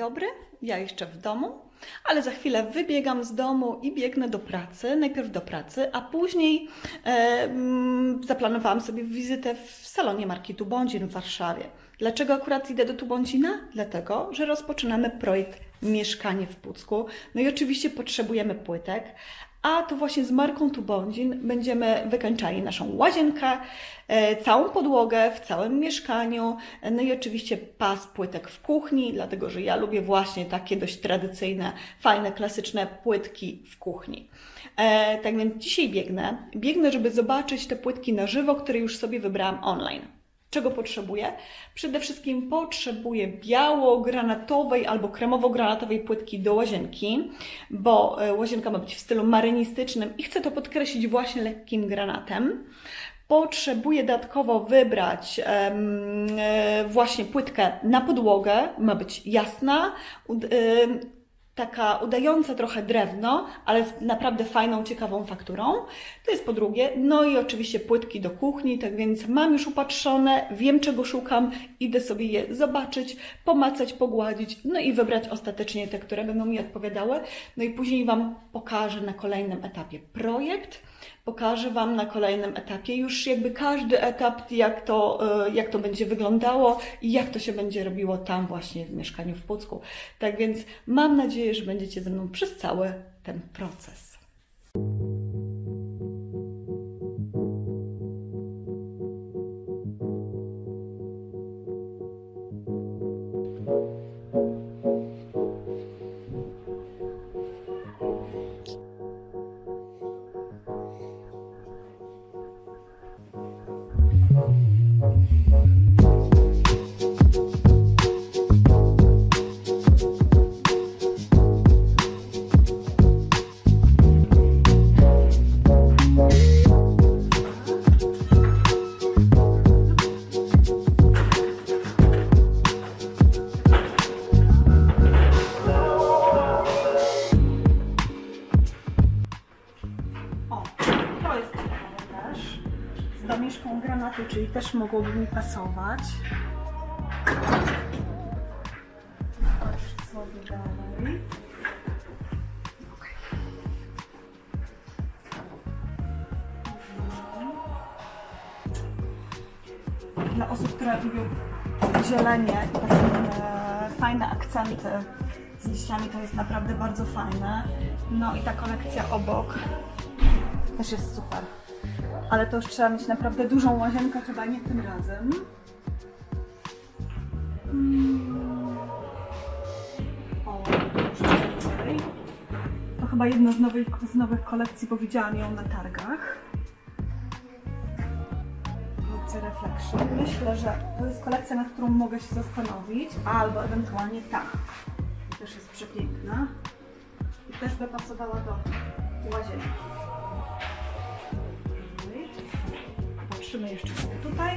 dobry. Ja jeszcze w domu, ale za chwilę wybiegam z domu i biegnę do pracy. Najpierw do pracy, a później e, mm, zaplanowałam sobie wizytę w salonie marki Tubądzin w Warszawie. Dlaczego akurat idę do Tubądzina? Dlatego, że rozpoczynamy projekt Mieszkanie w Pucku. No i oczywiście potrzebujemy płytek, a to właśnie z marką Tubądzin będziemy wykańczali naszą łazienkę, e, całą podłogę w całym mieszkaniu, no i oczywiście pas płytek w kuchni, dlatego że ja lubię właśnie takie dość tradycyjne, fajne, klasyczne płytki w kuchni. E, tak więc dzisiaj biegnę. Biegnę, żeby zobaczyć te płytki na żywo, które już sobie wybrałam online. Czego potrzebuję? Przede wszystkim potrzebuję biało-granatowej albo kremowo-granatowej płytki do łazienki, bo e, łazienka ma być w stylu marynistycznym i chcę to podkreślić właśnie lekkim granatem. Potrzebuję dodatkowo wybrać e, właśnie płytkę na podłogę, ma być jasna, em, taka udająca trochę drewno, ale z naprawdę fajną, ciekawą fakturą. To jest po drugie. No i oczywiście płytki do kuchni, tak więc mam już upatrzone, wiem czego szukam, idę sobie je zobaczyć, pomacać, pogładzić, no i wybrać ostatecznie te, które będą mi odpowiadały. No i później Wam pokażę na kolejnym etapie projekt. Pokażę Wam na kolejnym etapie już jakby każdy etap, jak to, e, jak to będzie wyglądało i jak to się będzie robiło tam właśnie w mieszkaniu w Pucku. Tak więc mam nadzieję, że będziecie ze mną przez cały ten proces. Z domieszką granatu, czyli też mogłoby mi pasować. Patrz sobie dalej. Mhm. Dla osób, które lubią zielenie i takie e, fajne akcenty z liściami, to jest naprawdę bardzo fajne. No i ta kolekcja obok też jest super. Ale to już trzeba mieć naprawdę dużą łazienkę, chyba nie tym razem. Mm. To chyba jedna z nowych, z nowych kolekcji, bo widziałam ją na targach. Kolekcja Reflection. Myślę, że to jest kolekcja, nad którą mogę się zastanowić, albo ewentualnie ta. Też jest przepiękna. I też by pasowała do łazienki. Patrzymy jeszcze sobie tutaj.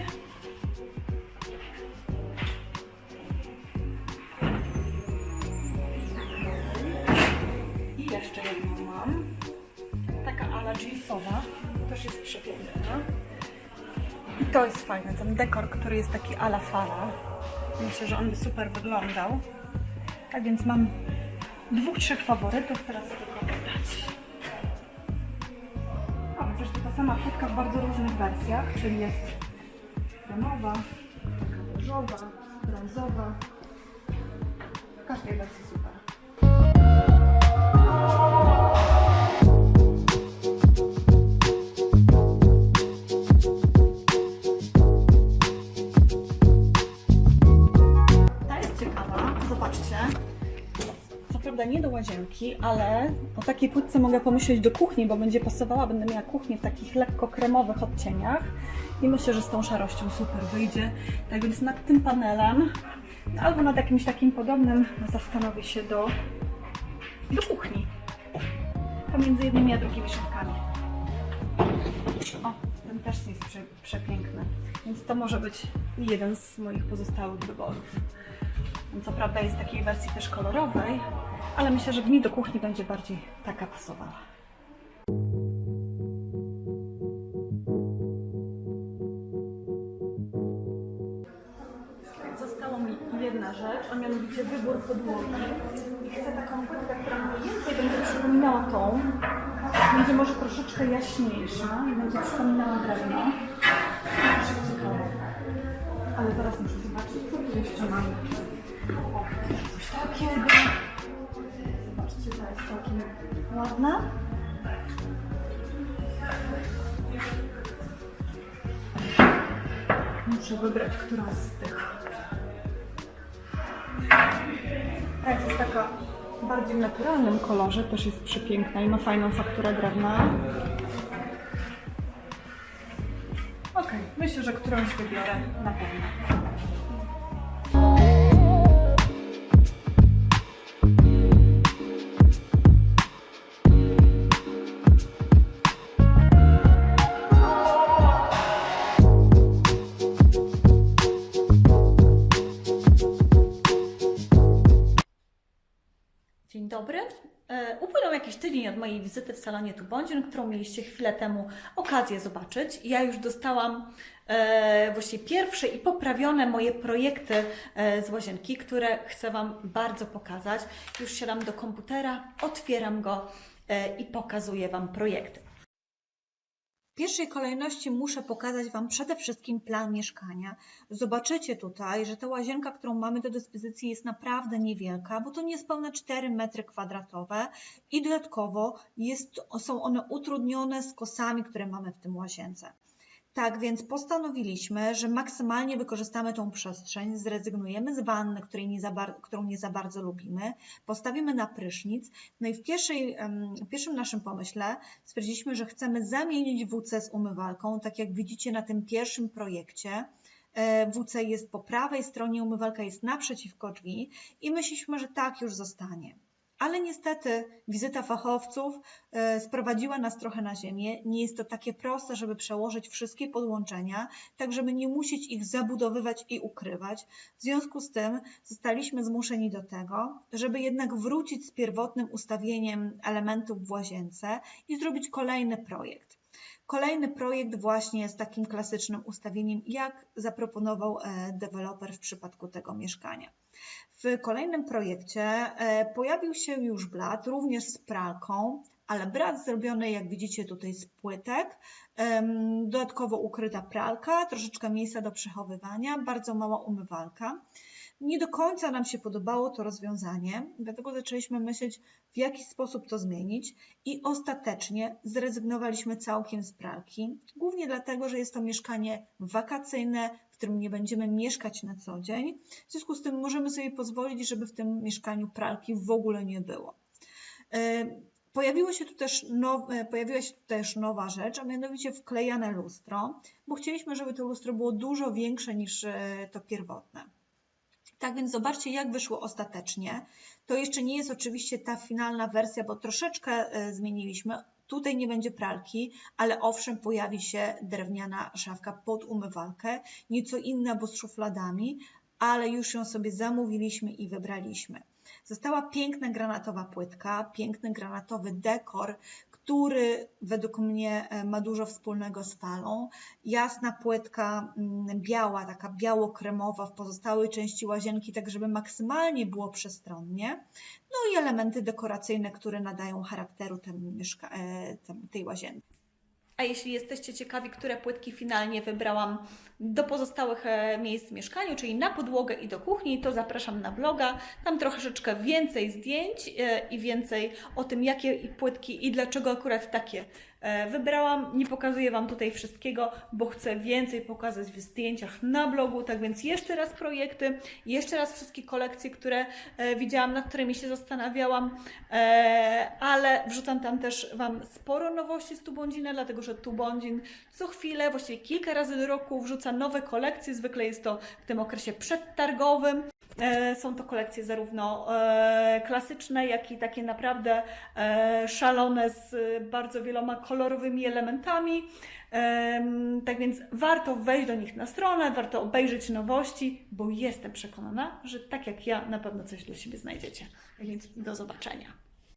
I jeszcze jedną mam. Taka ala jeansowa. Też jest przepiękna. I to jest fajne, ten dekor, który jest taki ala fala. Myślę, że on by super wyglądał. Tak więc mam dwóch, trzech faworytów. Teraz sama w bardzo różnych wersjach, czyli jest kremowa, różowa, brązowa. W każdej wersji super. Co prawda nie do łazienki, ale o takiej płytce mogę pomyśleć do kuchni, bo będzie pasowała, będę miała kuchnię w takich lekko kremowych odcieniach i myślę, że z tą szarością super wyjdzie. Tak więc nad tym panelem albo nad jakimś takim podobnym zastanowię się do, do kuchni. Pomiędzy jednymi a drugimi szafkami. O, ten też jest prze, przepiękny. Więc to może być jeden z moich pozostałych wyborów. Co prawda jest takiej wersji też kolorowej, ale myślę, że mi do kuchni będzie bardziej taka pasowała. Została mi jedna rzecz, a mianowicie wybór podłogi. I chcę taką płytkę, która mniej więcej będzie przypominała tą. Będzie może troszeczkę jaśniejsza i będzie przypominała drewno. Ale teraz muszę zobaczyć, co tu jeszcze mam. Coś takiego. Zobaczcie, ta jest całkiem ładna. Muszę wybrać którąś z tych. Ta jest taka bardziej w naturalnym kolorze, też jest przepiękna i ma fajną fakturę drewna. Okej, myślę, że którąś wybiorę na pewno. Mojej wizyty w salonie Tubądzin, którą mieliście chwilę temu okazję zobaczyć. Ja już dostałam e, właściwie pierwsze i poprawione moje projekty e, z łazienki, które chcę Wam bardzo pokazać. Już siadam do komputera, otwieram go e, i pokazuję Wam projekty. W pierwszej kolejności muszę pokazać Wam przede wszystkim plan mieszkania. Zobaczycie tutaj, że ta łazienka, którą mamy do dyspozycji jest naprawdę niewielka, bo to niespełna 4 metry kwadratowe i dodatkowo jest, są one utrudnione skosami, które mamy w tym łazience. Tak więc postanowiliśmy, że maksymalnie wykorzystamy tą przestrzeń, zrezygnujemy z wanny, której nie za którą nie za bardzo lubimy, postawimy na prysznic. No i w, pierwszej, w pierwszym naszym pomyśle stwierdziliśmy, że chcemy zamienić WC z umywalką, tak jak widzicie na tym pierwszym projekcie. E, WC jest po prawej stronie, umywalka jest naprzeciwko drzwi i myśleliśmy, że tak już zostanie. Ale niestety wizyta fachowców e, sprowadziła nas trochę na ziemię. Nie jest to takie proste, żeby przełożyć wszystkie podłączenia, tak żeby nie musieć ich zabudowywać i ukrywać. W związku z tym zostaliśmy zmuszeni do tego, żeby jednak wrócić z pierwotnym ustawieniem elementów w łazience i zrobić kolejny projekt. Kolejny projekt właśnie z takim klasycznym ustawieniem, jak zaproponował e, deweloper w przypadku tego mieszkania. W kolejnym projekcie e, pojawił się już blat, również z pralką, ale brat zrobiony, jak widzicie tutaj, z płytek. Dodatkowo ukryta pralka, troszeczkę miejsca do przechowywania, bardzo mała umywalka. Nie do końca nam się podobało to rozwiązanie, dlatego zaczęliśmy myśleć, w jaki sposób to zmienić i ostatecznie zrezygnowaliśmy całkiem z pralki, głównie dlatego, że jest to mieszkanie wakacyjne, w którym nie będziemy mieszkać na co dzień. W związku z tym możemy sobie pozwolić, żeby w tym mieszkaniu pralki w ogóle nie było. E, Pojawiło się tu też now, e, pojawiła się tu też nowa rzecz, a mianowicie wklejane lustro, bo chcieliśmy, żeby to lustro było dużo większe niż e, to pierwotne. Tak więc zobaczcie, jak wyszło ostatecznie. To jeszcze nie jest oczywiście ta finalna wersja, bo troszeczkę e, zmieniliśmy. Tutaj nie będzie pralki, ale owszem, pojawi się drewniana szafka pod umywalkę, nieco inna, bo z szufladami, ale już ją sobie zamówiliśmy i wybraliśmy. Została piękna granatowa płytka, piękny granatowy dekor, który według mnie e, ma dużo wspólnego z falą. Jasna płytka mm, biała, taka biało-kremowa w pozostałej części łazienki, tak żeby maksymalnie było przestronnie. No i elementy dekoracyjne, które nadają charakteru e, tej łazienki. A jeśli jesteście ciekawi, które płytki finalnie wybrałam do pozostałych e, miejsc w mieszkaniu, czyli na podłogę i do kuchni, to zapraszam na bloga. Tam troszeczkę więcej zdjęć e, i więcej o tym, jakie płytki i dlaczego akurat takie wybrałam. Nie pokazuję Wam tutaj wszystkiego, bo chcę więcej pokazać w zdjęciach na blogu. Tak więc jeszcze raz projekty, jeszcze raz wszystkie kolekcje, które e, widziałam, nad którymi się zastanawiałam, e, ale wrzucam tam też Wam sporo nowości z Tubądzina, dlatego że Tubądzin co chwilę, właściwie kilka razy do roku wrzuca nowe kolekcje. Zwykle jest to w tym okresie przedtargowym. E, Są to kolekcje zarówno e, klasyczne, jak i takie naprawdę e, szalone z bardzo wieloma kolorowymi elementami. Em, Tak więc warto wejść do nich na stronę, warto obejrzeć nowości, bo jestem przekonana, że tak jak ja, na pewno coś dla siebie znajdziecie. Tak więc do zobaczenia.